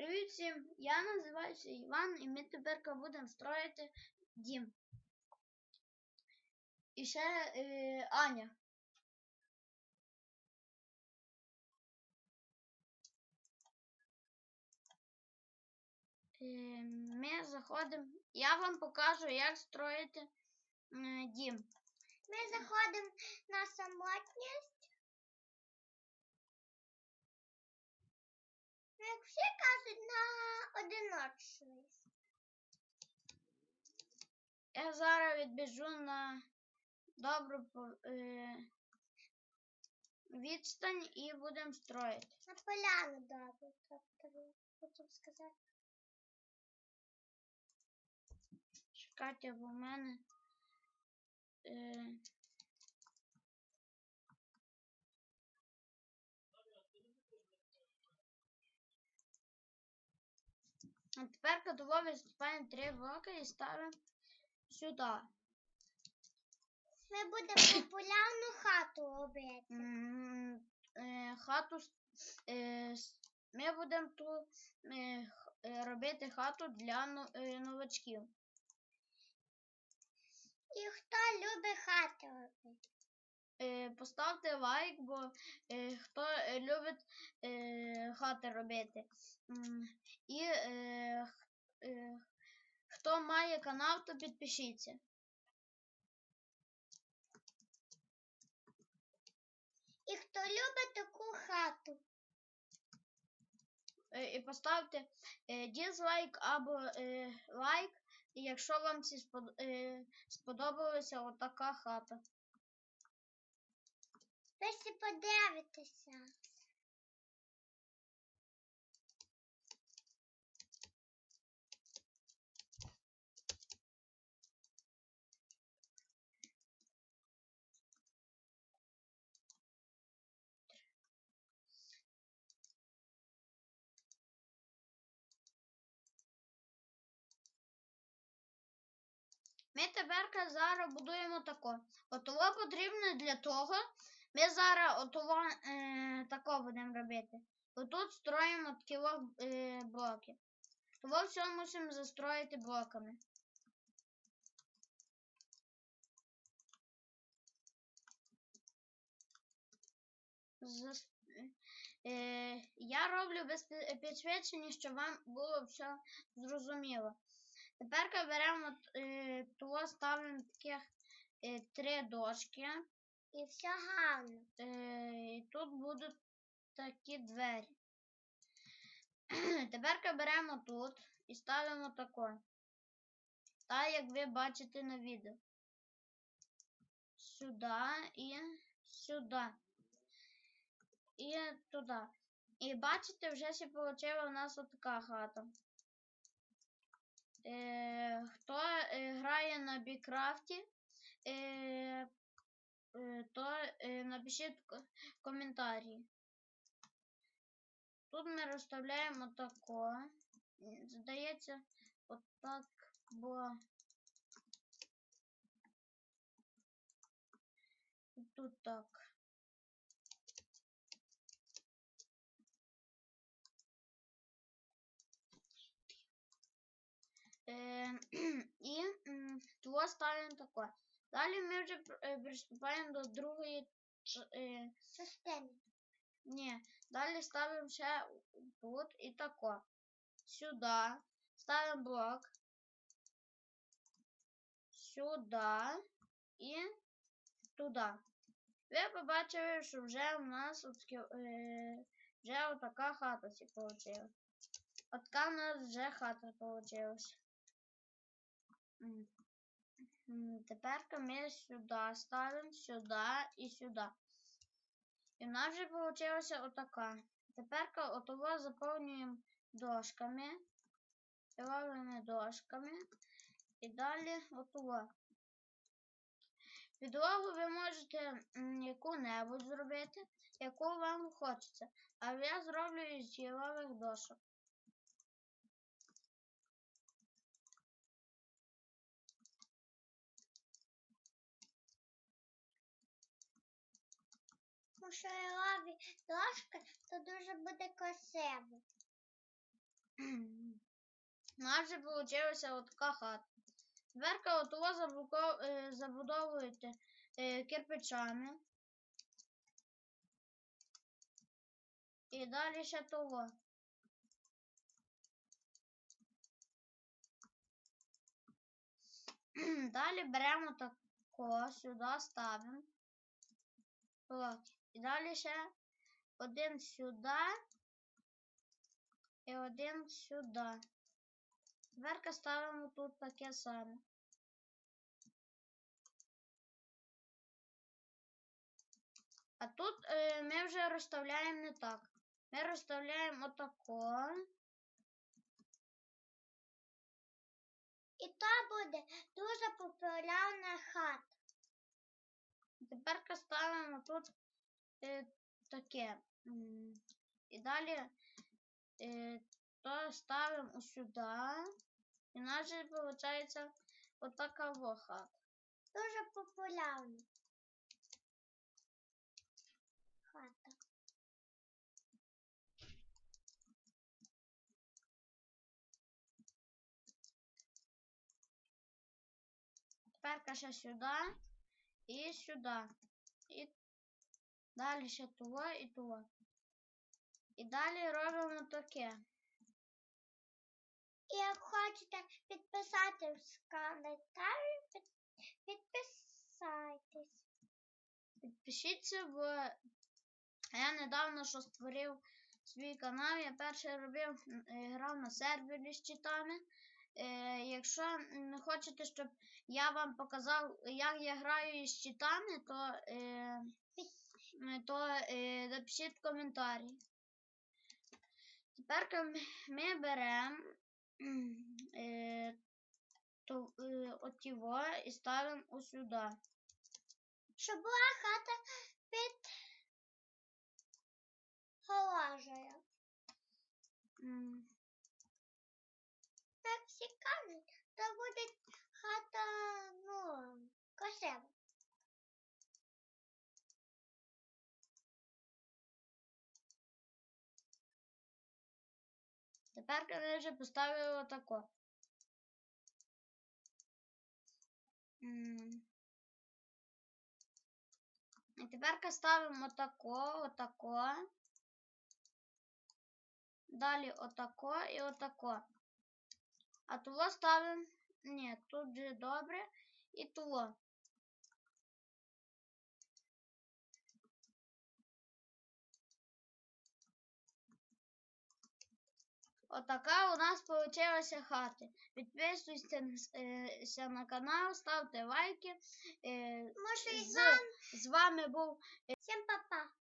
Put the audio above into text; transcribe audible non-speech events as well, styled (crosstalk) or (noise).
Привіт всім! Я називаюся Іван і ми тепер будемо строїти дім. І ще е, Аня. Е, ми заходимо. Я вам покажу, як строїти е, дім. Ми заходимо на самотність. Всі кажуть, на одиночність. Я зараз відбіжу на добру е, відстань і будемо строїти. На поляну добре, тобто хотів сказати. Чекайте, бо в мене. Е... А тепер кадово відступаємо три блоки і ставимо сюди. Ми будемо популярну хату робити. М, е, Хату. с- е, с- Ми будемо тут е, х- е, робити хату для но- е, новачків. І хто любить хати робити? Е, Поставте лайк, бо е, хто е, любить хати робити. І хто має канал, то підпишіться. І хто любить таку хату? І поставте дізлайк або лайк, якщо вам сподобалася отака хата. Ви всі подивитеся. Ми тепер зараз будуємо тако. Отого потрібно для того. Ми зараз отого е, тако будемо робити. Отут строїмо такі е, блоки. Того все мусимо застроїти блоками. Зас... Е, я роблю без пі- підсвічення, щоб вам було все зрозуміло. Тепер беремо е, того ставимо таких е, три дошки. І все гарно. Е, і тут будуть такі двері. (clears throat) Тепер беремо тут і ставимо тако. Так, як ви бачите на відео. Сюди і сюди. І туди. І бачите, вже ще вийшла у нас отака хата. Е, хто е, грає на Бікрафті, е, то е, напишіть коментарі. Тут ми розставляємо тако. Здається, отак, бо тут так. (clears throat) І того ставимо тако. Далі ми вже е, приступаємо до другої е, Частини. ні, далі ставимо ще тут і тако. Сюди. Ставимо блок. Сюди і туди. Ви побачили, що вже у нас отакі, е, вже отака хата вийшла. Отака у нас вже хата вийшла. Тепер ми сюди ставимо, сюди і сюди. І в нас вже вийшла отака. Тепер отого заповнюємо дошками. Робимо дошками. І далі отого. Підлогу ви можете яку-небудь зробити, яку вам хочеться. А я зроблю із гілових дошок. Що лаві дошка, то дуже буде красиво. нас вже вийшла от така хата. Тепер от того забуко- е, забудовуєте е, кирпичами. І далі ще того. (clears throat) Далі беремо тако, сюди ставимо. От. І далі ще один сюди і один сюди. Тепер ставимо тут таке саме. А тут е, ми вже розставляємо не так. Ми розставляємо отако. І то буде дуже популярна хата. Тепер ставимо тут таке. М, І далі е, то ставимо сюди. І нас же виходить отака во хата. Дуже популярна хата. Тепер ще сюди і сюди. І далі ще того і того. І далі робимо таке. І як хочете підписати в коментарі, під- підписайтесь. Підпишіться, бо я недавно що створив свій канал. Я перший робив, е, грав на сервері з читами. Е, якщо не хочете, щоб я вам показав, як я граю із читами, то, е, то е, напишіть коментарі. Тепер ми- беремо е, то, е, отіво і ставимо ось сюди. Щоб була хата під гаражею. М. Так всі кажуть, то буде хата, ну, красива. Тепер вже поставили отако. І тепер ставимо отако, отако. Далі отако і отако. А того ставимо. Ні, тут же добре. І того. Отака у нас получилася хата. Підписуйтесь е, на канал, ставте лайки. Е, Може, з, з вами був всім па-па.